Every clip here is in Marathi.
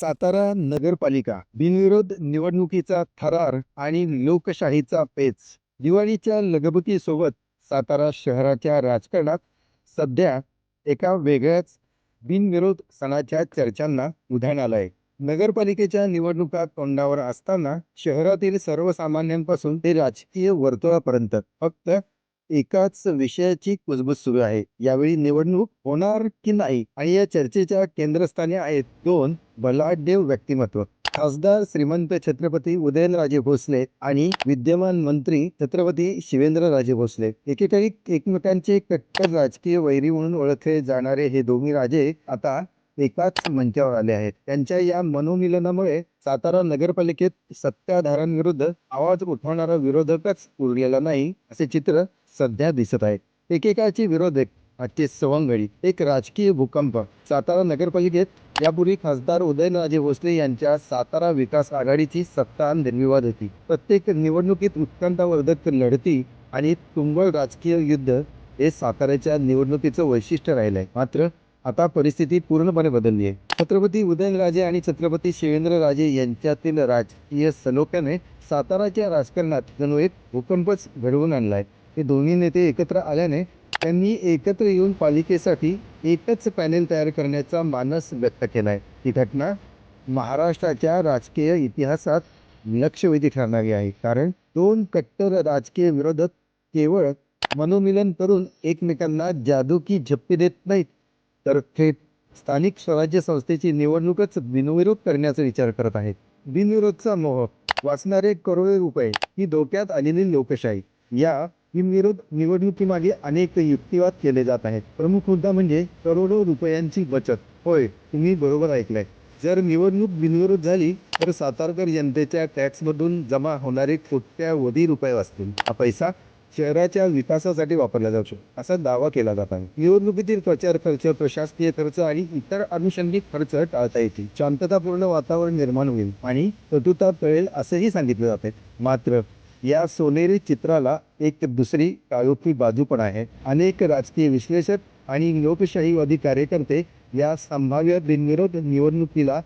सातारा नगरपालिका बिनविरोध निवडणुकीचा थरार आणि लोकशाहीचा पेच. दिवाळीच्या लगबगीसोबत सातारा शहराच्या राजकारणात सध्या एका वेगळ्याच बिनविरोध सणाच्या चर्चांना उधाण आलं आहे नगरपालिकेच्या निवडणुका तोंडावर असताना शहरातील सर्वसामान्यांपासून ते राजकीय वर्तुळापर्यंत फक्त एकाच विषयाची कुजबूज सुरू आहे. यावेळी निवडणूक होणार की नाही? आणि या चर्चेच्या केंद्रस्थानी आहेत दोन बलाढ्य व्यक्तिमत्व. खासदार श्रीमंत छत्रपती उदयनराजे भोसले आणि विद्यमान मंत्री छत्रपती शिवेंद्रराजे भोसले. एकेकाळी एकमेकांचे कट्टर राजकीय वैरी म्हणून ओळखले जाणारे हे दोन्ही राजे आता एकाच मंचावर आले आहेत. त्यांच्या या मनोमिलनामुळे सातारा नगरपालिकेत सत्ताधाऱ्यांविरुद्ध आवाज उठवणारा विरोधकच उरलेला नाही असे चित्र सध्या दिसत आहेत. एकेकाचे विरोधक आजचे सवंगडी एक राजकीय भूकंप सातारा नगरपालिकेत यापूर्वी खासदार उदयनराजे भोसले यांच्या सातारा विकास आघाडीची सत्ता निर्विवाद होती. प्रत्येक निवडणुकीत उत्कंठावर्धक लढती आणि तुंबळ राजकीय युद्ध हे साताऱ्याच्या निवडणुकीचं वैशिष्ट्य राहिलं आहे मात्र आता परिस्थिती पूर्णपणे बदलली आहे. छत्रपती उदयनराजे आणि छत्रपती शिवेंद्रराजे यांच्यातील राजकीय सलोख्याने साताराच्या राजकारणात जणू एक भूकंपच घडवून आणलाय. हे दोन्ही नेते एकत्र आल्याने त्यांनी एकत्र येऊन पालिकेसाठी एकच पॅनेल तयार करण्याचा मानस व्यक्त केला आहे ही घटना महाराष्ट्राच्या राजकीय इतिहासात लक्षवेधी ठरणारी आहे. कारण दोन कट्टर राजकीय विरोधक केवळ मनोमिलन करून एकमेकांना जादू की झप्पी देत नाहीत तर थेट स्थानिक स्वराज्य संस्थेची निवडणूकच बिनविरोध करण्याचा विचार करत आहेत. बिनविरोधचा मोह वाचणारे करोडो रुपये ही धोक्यात आलेली लोकशाही. या बिनविरोध निवडणुकीमागे अनेक युक्तिवाद केले जात आहेत. प्रमुख मुद्दा म्हणजे करोडो रुपयांची बचत. होय तुम्ही बरोबर ऐकलंय. जर निवडणूक बिनविरोध झाली तर सातारकर जनतेच्या टॅक्समधून जमा होणारे कोट्यावधी रुपये वाचतील. हा पैसा शहराच्या विकासासाठी वापरला जाऊ शकतो. असा दावा केला जात आहे. निवडणुकीतील प्रचार खर्च प्रशासकीय खर्च आणि इतर अनुषंगिक खर्च टाळता येतील. शांततापूर्ण वातावरण निर्माण होईल आणि तटुता कळेल असंही सांगितलं जाते मात्र या सोनेरी चित्राला एक दुसरी काळोखी बाजू पण आहे. अनेक राजकीय विश्लेषक आणि लोकशाहीवादी कार्यकर्ते या संभाव्य बिनविरोध निवडणुकीला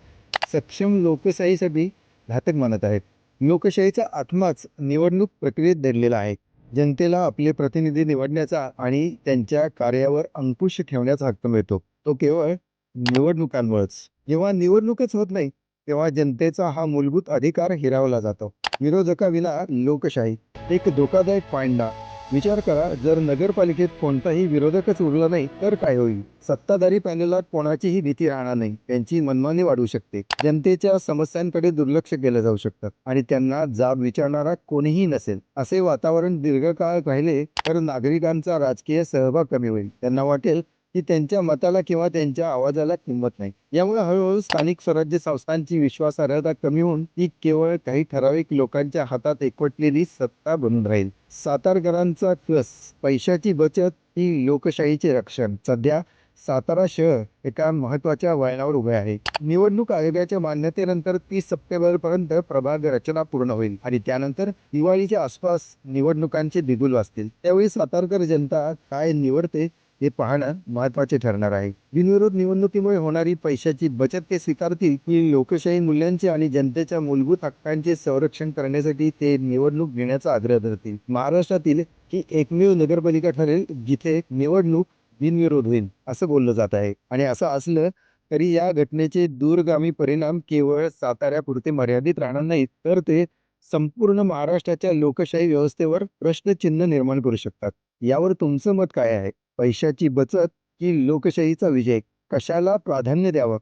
सक्षम लोकशाहीसाठी घातक मानत आहेत. लोकशाहीचा आत्माच निवडणूक प्रक्रियेत दडलेला आहे. जनतेला आपले प्रतिनिधी निवडण्याचा आणि त्यांच्या कार्यावर अंकुश ठेवण्याचा हक्क मिळतो. तो केवळ निवडणुकांवरच जेव्हा निवडणूकच होत नाही तेव्हा जनतेचा हा मूलभूत अधिकार हिरावला जातो. विरोधकाविना लोकशाही एक धोकादायक पांडा. विचार करा जर नगरपालिकेत कोणताही विरोधकच उरला नाही तर काय होईल? सत्ताधारी पॅनलला कोणाचीही भीती राहणार नाही त्यांची मनमानी वाढू शकते. जनतेच्या समस्यांकडे दुर्लक्ष केलं जाऊ शकतं आणि त्यांना जाब विचारणारा कोणीही नसेल. असे वातावरण दीर्घकाळ राहिले तर नागरिकांचा राजकीय सहभाग कमी होईल. त्यांना वाटेल की त्यांच्या मताला किंवा त्यांच्या आवाजाला किंमत नाही. यामुळे हळूहळू स्थानिक स्वराज्य संस्थांची विश्वासार्हता कमी होऊन ती केवळ काही ठराविक लोकांच्या हातात एकवटलेली सत्ता बनून राहील. सातारकरांचा कस पैशाची बचत ही लोकशाहीचे रक्षण. सध्या सातारा शहर एका महत्त्वाच्या वळणावर उभे आहे. निवडणूक आयोगाच्या मान्यतेनंतर तीस सप्टेंबर पर्यंत प्रभाग रचना पूर्ण होईल आणि त्यानंतर दिवाळीच्या आसपास निवडणुकांचे बिगुल वाजतील त्यावेळी सातारकर जनता काय निवडते हे पाहणं महत्त्वाचे ठरणार आहे. बिनविरोध निवडणुकीमुळे होणारी पैशाची बचत ते स्वीकारतील की लोकशाही मूल्यांचे आणि जनतेच्या मूलभूत हक्कांचे संरक्षण करण्यासाठी ते निवडणूक घेण्याचा आग्रह धरतील. महाराष्ट्रातील ही एकमेव नगरपालिका ठरेल जिथे निवडणूक बिनविरोध होईल असं बोललं जात आहे. आणि असं असलं तरी या घटनेचे दूरगामी परिणाम केवळ साताऱ्यापुरते मर्यादित राहणार नाहीत तर ते संपूर्ण महाराष्ट्राच्या लोकशाही व्यवस्थेवर प्रश्नचिन्ह निर्माण करू शकतात. यावर तुमचं मत काय आहे? पैशाची बचत की लोकशाहीचा विजय कशाला प्राधान्य द्यावं?